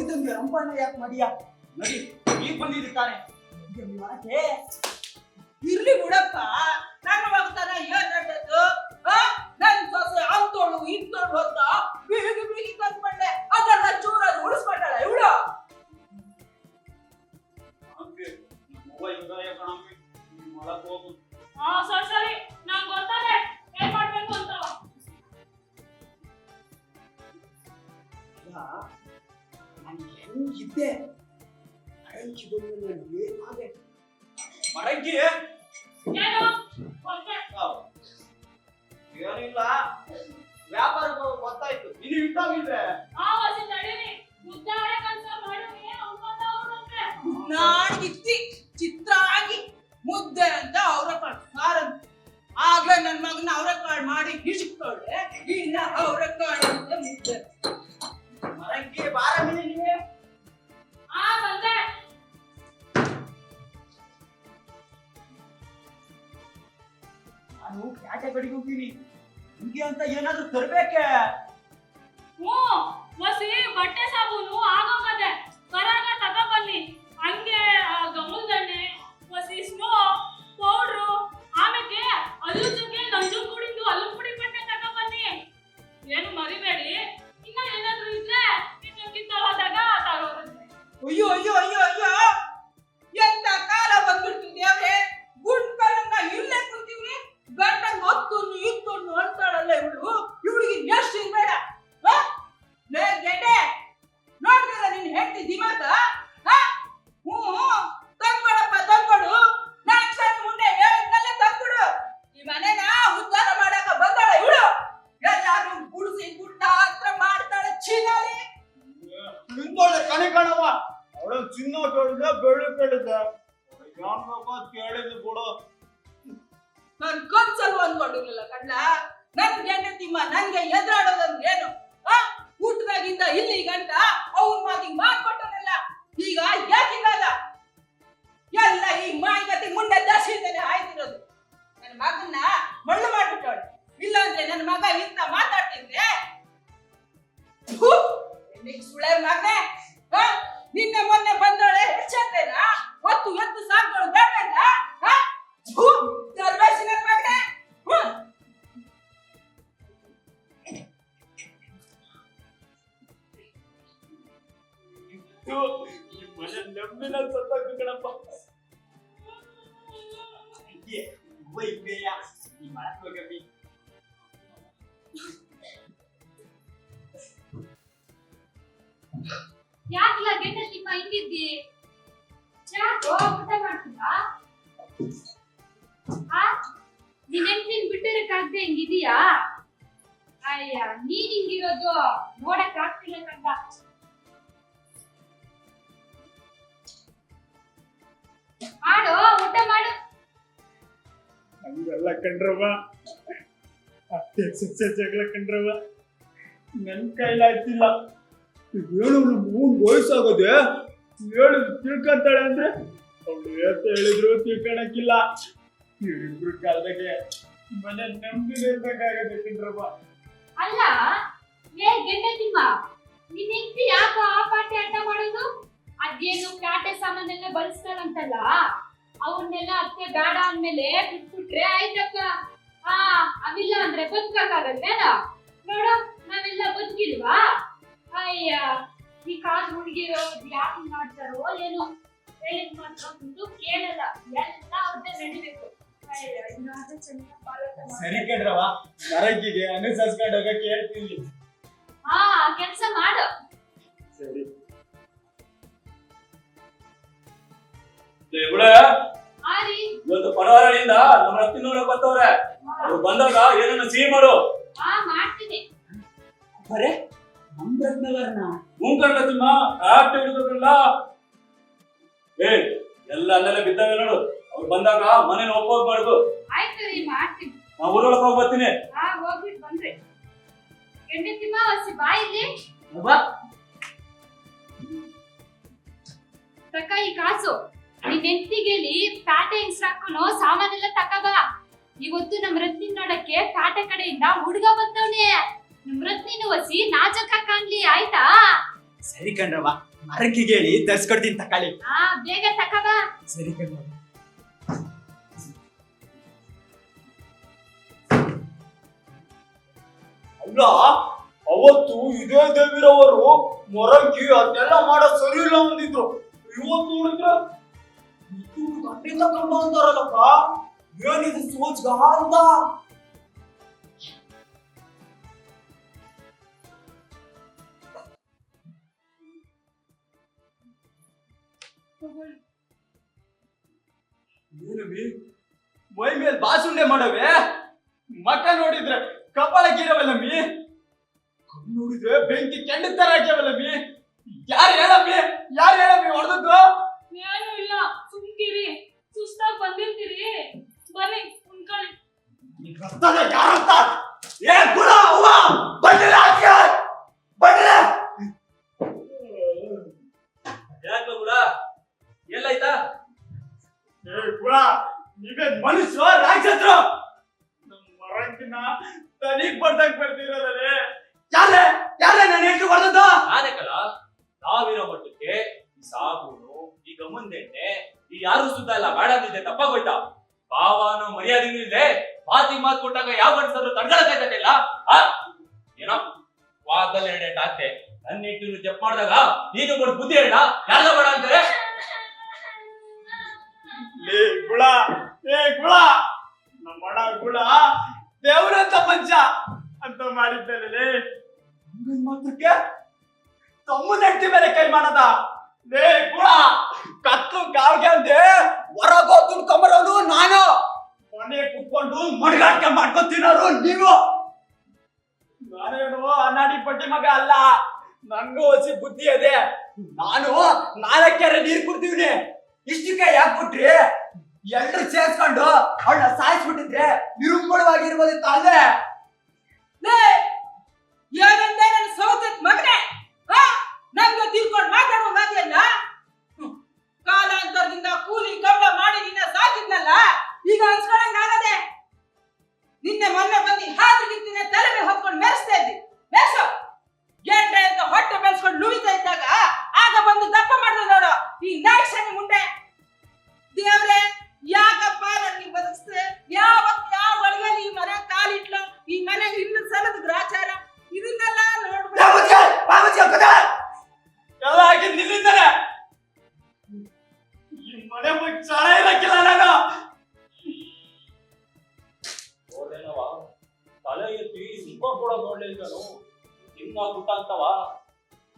ಗೊತ್ತಿದ್ದಂಗೆ ರಂಪಣ್ಣ ಯಾಕೆ ಮಾಡಿಯ? ನಡಿ ಈಗ ಬಂದಿದ್ದೆ ತಾನೆ ಮಾಡಕ್ಕೆ ಇರ್ಲಿ ಬಿಡಪ್ಪ. ನನ್ನ ಮಗತನ ಏನ್ ನಡ್ದದ್ದು ಆ? ನನ್ ಸೊಸೆ ಅಂತೋಳು ಇಂತೋಳು ಅಂತ ಬೀಗಿ ಬೀಗಿ ಕಲ್ತ್ಕೊಂಡೆ ಅದನ್ನ ಚೂರಾಗಿ ಉಳಿಸ್ಕೊಂಡಳ ಇವಳು. ಅರಂಕೆ ಮೊಬೈಲ್ ಉದಾಯ ಕಣಮ್ಮಿ ಮಾಡಕ್ ಹೋಗು. ಆ, ಸರಿ ಸರಿ. ನಂಗ್ ಗೊತ್ತದೆ. ಏನ್ ಮಾಡ್ಬೇಕು ಅಂತ. ನಾನು ಹೆಂಗಿದ್ದೆ ಬಂದು ನಾನು ಏನಾದೆ ಹೊರ್ಗೆ. ಏನಿಲ್ಲ ವ್ಯಾಪಾರ ಗೊತ್ತಾಯ್ತು ನೀನು ಅವ್ನಂತೆ. ನಾಡಿತ್ತಿ ಚಿತ್ರ ಆಗಿ ಮುದ್ದೆ ಅಂತ ಅವ್ರ ಕಾಳು ಸಾರಂತ ಆಗ್ಲೇ ನನ್ನ ಮಗನ ಅವ್ರ ಕಾಳು ಮಾಡಿ ಹಿಡಿಸ್ಕೊಳ್ಳೆ ಇನ್ನ ಅವ್ರ ಕಾಳು ಅಂತ ಮುದ್ದೆ ಮರಂಕಿ ಬಾರ ಬಂದಿದ್ದೀನಿ ಆ, ಬಂದೆ. ನಾನು ಯಾಕೆ ಕಡೆಗೆ ಹೋಗ್ತೀನಿ. ನಿಮ್ಗೆ ಅಂತ ಏನಾದ್ರೂ ತರ್ಬೇಕೆ? ಹ್ಞೂ, ಹೊಸಿ ಬಟ್ಟೆ ಸಾಬೂನು ಆಗೋಗದೆ ಬರಾಗ ತಗೊಂಡ್ಬನ್ನಿ ಹಂಗೆ ಆ, ಥು, ಈ ಮನೆ ನೆಮ್ಮದಿನ ಕಣಪ್ಪ ಯಾಕಿಲ್ಲ ಗೆಂಡತಿಮ್ಮ ಹಿಂಗಿದ್ದಿ ಯಾಕೋ ಊಟ ಮಾಡ್ತೀರಾ? ಆ? ನಿನ್ ಹೆಂಡ್ತಿನ್ ಬಿಟ್ಟಿರಕ್ಕಾಗ್ದೆ ಹಿಂಗಿದೀಯಾ? ಅಯ್ಯ ನೀನ್ ಹಿಂಗಿರೋದು ನೋಡಕ್ ಆಗ್ತಿಲ್ಲ ಕಂಡ ಮಾಡು ಊಟ ಮಾಡು. ಹಂಗೆಲ್ಲ ಕಂಡ್ರವ್ವ. ಅತ್ತೆ ಜಗಳ ಕಂಡ್ರವ್ವ. ನನ್ ಕೈಲಾಗ್ತಿಲ್ಲ ಹೇಳು ಮೂನ್ ವಯಸ್ಸಾಗೋದೆ? ಹೇಳು ತಿಳ್ಕೊಂತಾಳೆ ಅಂದ್ರೆ? ಅವಳು ಏತ ಹೇಳಿದ್ರು ತಿಳ್ಕೊಳಕ್ಕಿಲ್ಲ. ಇವ್ರಿಬ್ರು ಕಾಲದಾಗೆ ಮನೆ ನೆಮ್ಮದಿ ಇರ್ಬೇಕಾಗತ್ತೆ ಕಂಡ್ರವ್ವ. ಅಲ್ಲ ಏ ಗೆಂಡತಿಮ್ಮ ತಿಮ್ಮ ಹೆಂಡ್ತಿ ಯಾಕೋ ಆ ಪಾಠ ಆಟ ಮಾಡೋದು? ಅದೇನು ಪ್ಯಾಟೆ ಸಾಮಾನೆಲ್ಲ ಬಳಸ್ತಾರಂತಲ್ಲ ಅವನ್ನೆಲ್ಲ ಅತ್ತೆ ಬೇಡ ಅಂದ್ಮೇಲೆ ಬಿಟ್ಬಿಟ್ರೆ ಆಯ್ತಕ್ಕ ಹಾ ಅವಿಲ್ಲ ಅಂದ್ರೆ ಬದುಕಕ್ಕಾಗಲ್ವೇನ? ನೋಡು ನಾವೆಲ್ಲ ಬದುಕಿಲ್ವಾ? ಅಯ್ಯ ಈ ಕಾಲ್ ಹುಡುಗಿರೋ ಯಾಕೆ ಮಾಡ್ತಾರೋ ಏನೋ? ಹೇಳಿದ್ ಮಾತ್ರ ಕೇಳಲ್ಲ. ಎಲ್ಲ ಅವ್ರದ್ದೇ ನಡಿಬೇಕು. ಸರಿ ಕಂಡ್ರವ ಮರಗಿಗೆ ಅನುಸರಿಸ್ಕೊಂಡು ಹೋಗಕ್ಕೆ ಹೇಳ್ತೀನಿ. ಹಾ ಕೆಲ್ಸ ಮಾಡು. ಸರಿ. ಇವಳೆ ಆರಿ ಇವತ್ತು ಪಡವಾರಳಿಂದ ನಮ್ಮ ರತ್ತಿ ನೋಡಕ್ ಬರ್ತವ್ರೆ. ಅವ್ರು ಬಂದಾಗ ಏನನ್ನ ಸಿಹಿ ಮಾಡು. ಬರೇ ತಿಮ್ಮ ಹಿಡಿದ್ರಲ್ಲ ಏ ಎಲ್ಲ ಅಲ್ಲೆಲ್ಲ ಬಿದ್ದಾವೆ ನೋಡು. ಅವ್ರು ಬಂದಾಗ ಮನೇನ ಒಪ್ಪೋದ್ ಮಾಡುದು ನಾ ಊರೊಳಗೆ ಹೋಗಿ ಬರ್ತೀನಿ. ಬಾಯಿಲಿ ಕಾಸು. ನಿನ್ ಹೆಂಡತಿಗೆಲಿ ಪ್ಯಾಟೆ ಇನ್ಸ್ಟಾಕೊಂಡು ಸಾಮಾನೆಲ್ಲ ತಕಬ ಇವತ್ತು ನಮ್ ರತ್ನಿ ನೋಡಕ್ಕೆ ಪ್ಯಾಟೆ ಕಡೆಯಿಂದ ಹುಡುಗ ಬಂದವನೆ. ನಮ್ ರತ್ನಿನ ವಸಿ ನಾಜಕ ಕಾಣ್ಲಿ ಆಯ್ತಾ? ಸರಿ ಕಣ್ರವ ಮರಕ್ಕಿಗೆ ಹೇಳಿ ತರ್ಸ್ಕೊಡ್ತೀನಿ ತಕಾಳಿ ಹಾ ಬೇಗ ತಕಬ ಸರಿ ಕಣ್ರವ ಅಲ್ಲ ಅವತ್ತು ಇದೇ ದೇವಿರವರು ಮೊರಕ್ಕಿ ಅದೆಲ್ಲ ಮಾಡೋ ಸರಿ ಇಲ್ಲ ಅಂದಿದ್ರು. ಇವತ್ತು ನೋಡಿದ್ರೆ ಗಂಡಿ ತಕೊಂಡ ಅಂತಾರಲ್ಲಪ್ಪ ಏನಿದು ಸೋಚ್ಗ ಅಂತ ಏನವಿ ಮೈ ಮೇಲೆ ಬಾಸುಂಡೆ ಮಾಡವೆ? ಮಕ್ಕ ನೋಡಿದ್ರೆ ಕಪಾಳ ಗೀರವಲ್ಲಮ್ಮಿ ನೋಡಿದ್ರೆ ಬೆಂಕಿ ಕೆಂಡ ತರ ಹಾಕ್ಯವಲ್ಲಮ್ಮಿ ಅಂದಿದ್ದೆ ತಪ್ಪಾಗೋಯ್ತಾ? ಭಾವನ ಮರ್ಯಾದೆನೂ ಇದೆ ಮಾತಿ ಮಾತು ಕೊಟ್ಟಾಗ ಯಾವ ಗಂಡಸರು ತಡ್ಕೊಳಕ್ಕಾಯ್ತಲ್ಲ ಆ? ಏನೋ? ಎರಡು ಎಂಟು ಆಗ್ತೆ ನನ್ನ ಇಟ್ಟು ಜಪ್ ಮಾಡಿದಾಗ ನೀನು ಕೊಟ್ಟು ಬುದ್ಧಿ ಹೇಳ ಯಾರ ಬೇಡ ಅಂತಾರೆ? ಲೇ ಗುಳ ಏ ಗುಳ. ನಮ್ಮ ಅಣ್ಣ ಗುಳ, ದೇವರಂತ ಪಂಚ ಅಂತ ಮಾಡಿದ್ದಲ್ಲೇ ಮಾತ್ರಕ್ಕೆ ತಮ್ಮನ ಹೆಂಡತಿ ಮೇಲೆ ಕೈ ಮಾಡದ? ಲೇ ಗುಳ ಕತ್ತು ಕಾವ್ಗೆ ಅಂದೆ. ಹೊರಗೋ ತುಳ್ಕೊಂಬರೋನು ನಾನು. ಮನೆ ಕುತ್ಕೊಂಡು ಮಡ್ಗಾಟ್ಕೆ ಮಾಡ್ಕೊಂಡ್ ತಿನ್ನೋರು ನೀವು. ನಾನೇನು ಅನಾಡಿ ಪಟ್ಟಿ ಮಗ ಅಲ್ಲ. ನಂಗೂ ಹೊಸಿ ಬುದ್ಧಿ ಅದೇ ನಾನು ನಾಲ್ಕೆರೆ ನೀರ್ ಕುಡ್ತೀವ್ನಿ ಇಷ್ಟಕ್ಕೆ ಯಾಕೆ ಬಿಟ್ರಿ ಎಲ್ರು ಸೇರ್ಸ್ಕೊಂಡು ಅವಳನ್ನ ಸಾಯಿಸ್ಬಿಟ್ಟಿದ್ರೆ ನಿರುಂಬಳವಾಗಿರ್ಬೋದಿತ್ತು ಅಲ್ಲೇ ಏನಂದೆ ನನ್ನ ಸೌತತ್ ಮಗನೇ? ಹಾ ನಂಗೆ ತಿಳ್ಕೊಂಡು ಮಾತಾಡುವ ಮಾತಿಯಲ್ಲ. ಕಾಲಾಂತರದಿಂದ ಕೂಲಿ ಸಾಕಿದ್ನಲ್ಲ ಈಗ ಅನ್ಸ್ಕೊಳಂಗಾಗದೆ ನಿನ್ನೆ ಮೊನ್ನೆ ಬಂದು ಹಾದ್ರಿಗಿತ್ತಿನ ತಲೆ ಮೇಲೆ ಹೊತ್ಕೊಂಡು ಮೆರೆಸ್ತಾ ಇದ್ದಿ. ಮೆರೆಸು. ಗೆಂಡೆ ಅಂತ ಹೊಟ್ಟೆ ಬೆಳೆಸ್ಕೊಂಡು ನುಳಿತಾ ಇದ್ದಾಗ ಸಿಂಹ ಪುಟ್ಟ ಅಂತವ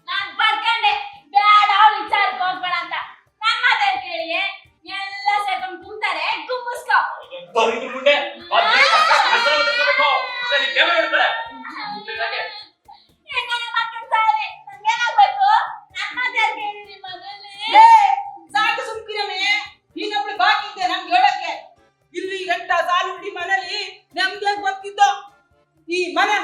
ನಾನ್ ಬರ್ಕಂಡೆ. ಬೇಡ ವಿಚಾರಕ್ಕೆ ಹೋಗ್ಬೇಡ ಅಂತ. ನನ್ನ ಮಾತೇ ಕೇಳಿ. ಎಲ್ಲ ಸೇರ್ಕೊಂಡು ಬರೀದು ಮುಂಡೆ. ಸರಿ, ಇಲ್ಲಿ ಗಂಟ ಸಾಲುಡಿ ಮನೇಲಿ ನಮ್ಗೆ ಗೊತ್ತಿದ್ದು ಈ ಮನೆ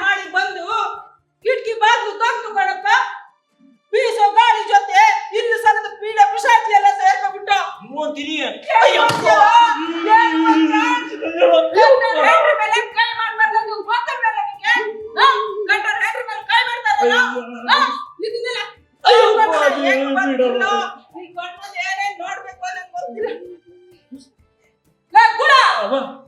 大。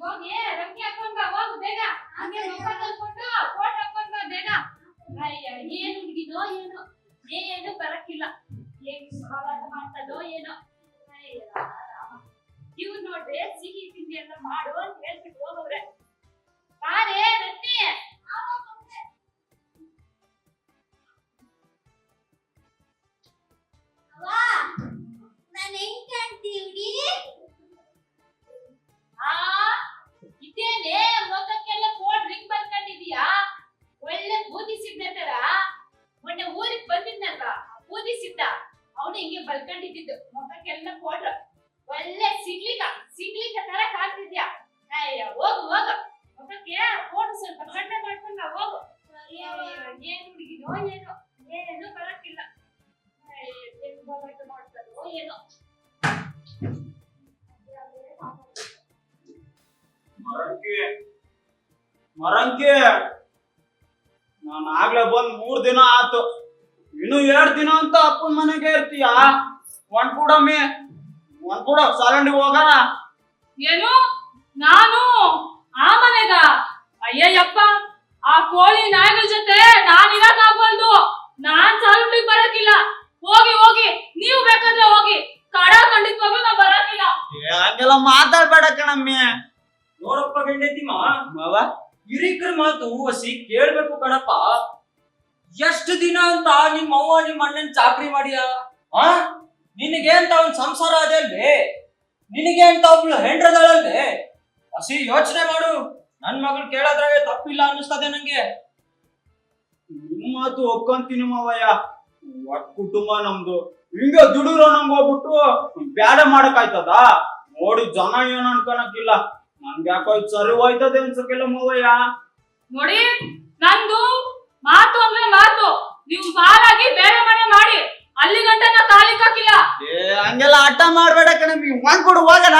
ಹೋಗಿ ರಂಗಿ ಹಾಕೊಂಡ್ ಬಾ ಹೋಗು ಬೇಗ. ಹಂಗೆ ಮುಖ ತಲ್ಕೊಂಡು ಫೋಟೋ ಹಾಕೊಂಡ್ ಬಾ ಬೇಗ. ಅಯ್ಯ ಏನು ಹುಡುಗಿನೋ ಏನೋ ಏನು ಬರಕ್ಕಿಲ್ಲ. ಏನ್ ಹಾಳಾಟ ಮಾಡ್ತದೋ ಏನೋ. ಇವ್ ನೋಡ್ರಿ ಸಿಹಿ ತಿಂಡಿ ಎಲ್ಲ ಮಾಡು ಅಂತ ಹೇಳ್ಬಿಟ್ಟು ಹೋಗವ್ರೆ. ಬಾರೇ ರತ್ನಿ ಇರ್ತೀಯ ಒಂದ್ ಕೂಡಮ್ಮಿ ಒಂದ್ ಕೂಡ ಸಾಲಂಡಿಗೆ ಹೋಗಣ ಏನು? ನಾನು ಆ ಮನೆಗ. ಅಯ್ಯಯ್ಯಪ್ಪ ಆ ಕೋಳಿ ನಾಯಿಗಳ ಜೊತೆ ನಾನ್ ಇರಕ್ಕಾಗಲ್ದು ನಾನ್ ಸಾಲುಂಡಿಗೆ ಬರಕಿಲ್ಲ. ಹೋಗಿ ಹೋಗಿ. ನೀವು ಬೇಕಂದ್ರೆ ಹೋಗಿ. ಕಡ ಖಂಡಿತವಾಗ್ಲೂ ನಾ ಬರಕಿಲ್ಲ. ಏ, ಹಂಗೆಲ್ಲ ಮಾತಾಡ್ಬೇಡ ಕಣಮ್ಮಿ. ನೋಡಪ್ಪ ಗಂಡತಿಮ್ಮ. ಮಾವ? ಹಿರಿಕರ ಮಾತು ಹಸಿ ಕೇಳ್ಬೇಕು ಕಣಪ್ಪ. ಎಷ್ಟು ದಿನ ಅಂತ ನಿಮ್ಮ ಅವ್ವ ನಿಮ್ಮ ಅಣ್ಣನ್ ಚಾಕ್ರಿ ಮಾಡಿಯ? ಆ? ನಿನಗೆ ಅಂತ ಒಂದ್ ಸಂಸಾರ ಅದೇ ನಿನಗೆ ಅಂತ ಒಬ್ಳು ಹೆಂಡ್ರದಳಲ್ವೇ ಹಸಿ ಯೋಚನೆ ಮಾಡು. ನನ್ ಮಗಳು ಕೇಳೋದ್ರಾಗೆ ತಪ್ಪಿಲ್ಲ ಅನ್ನಿಸ್ತದೆ ನಂಗೆ. ನಿಮ್ ಮಾತು ಒಪ್ಕೊಂತೀನಿ ಮಾವಯ್ಯ. ಒಟ್ ಕುಟುಂಬ ನಮ್ದು. ಹಿಂಗ ದುಡಿರೋ ನಂಗ ಹೋಗ್ಬಿಟ್ಟು ಬ್ಯಾಡ ಮಾಡಕ್ ಆಯ್ತದ ನೋಡಿ ಜನ ಏನ್ ಅನ್ಕೊಳಕಿಲ್ಲ ನಂಗೆ ಯಾಕೋ ಇದ್ ಸರಿ ಹೋಯ್ತದೆ ಅನ್ಸಕ್ಕಿಲ್ಲ ಮಾವಯ್ಯ. ನೋಡಿ ನಂದು ಮಾತು ಅಂದ್ರೆ ಮಾತು. ನೀವು ಸಾಲಾಗಿ ಬೇರೆ ಮನೆ ಮಾಡಿ. ಅಲ್ಲಿ ಗಂಟ ನಾ ಕಾಲಿಕ್ಕಾಕಿಲ್ಲ ಏ ಹಂಗೆಲ್ಲ ಆಟ ಮಾಡ್ಬೇಡ ಕಣಮ್ಮಿ ಒಂದ್ ಹೋಗೋಣ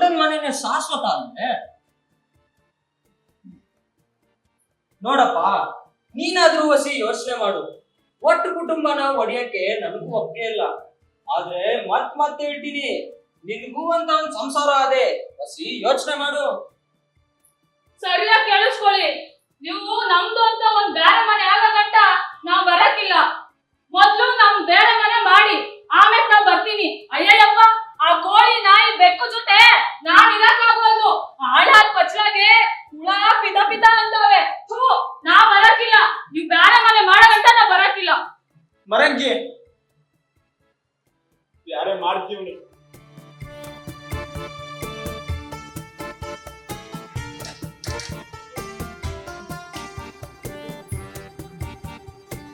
ಗಂಡನ ಮನೆನೇ ಶಾಶ್ವತ ಅಂದ್ರೆ? ನೋಡಪ್ಪ, ನೀನಾದ್ರೂ ವಸಿ ಯೋಚನೆ ಮಾಡು. ಒಟ್ಟು ಕುಟುಂಬನ ಒಡೆಯಕ್ಕೆ ನನಗೂ ಒಪ್ಪಿಗೆ ಇಲ್ಲ. ಆದ್ರೆ ಮತ್ ಮತ್ತೆ ಹೇಳ್ತೀನಿ ನಿನ್ಗೂ ಅಂತ ಒಂದ್ ಸಂಸಾರ ಅದೇ. ವಸಿ ಯೋಚನೆ ಮಾಡು. ಸರಿಯಾಗಿ ಕೇಳಿಸ್ಕೊಳ್ಳಿ. ನೀವು ನಮ್ದು ಅಂತ ಒಂದ್ ಬೇರೆ ಮನೆ ಆಗಗಂಟ ನಾವ್ ಬರಕಿಲ್ಲ. ಮೊದ್ಲು ನಮ್ ಬೇರೆ ಮನೆ ಮಾಡಿ ಆಮೇಲೆ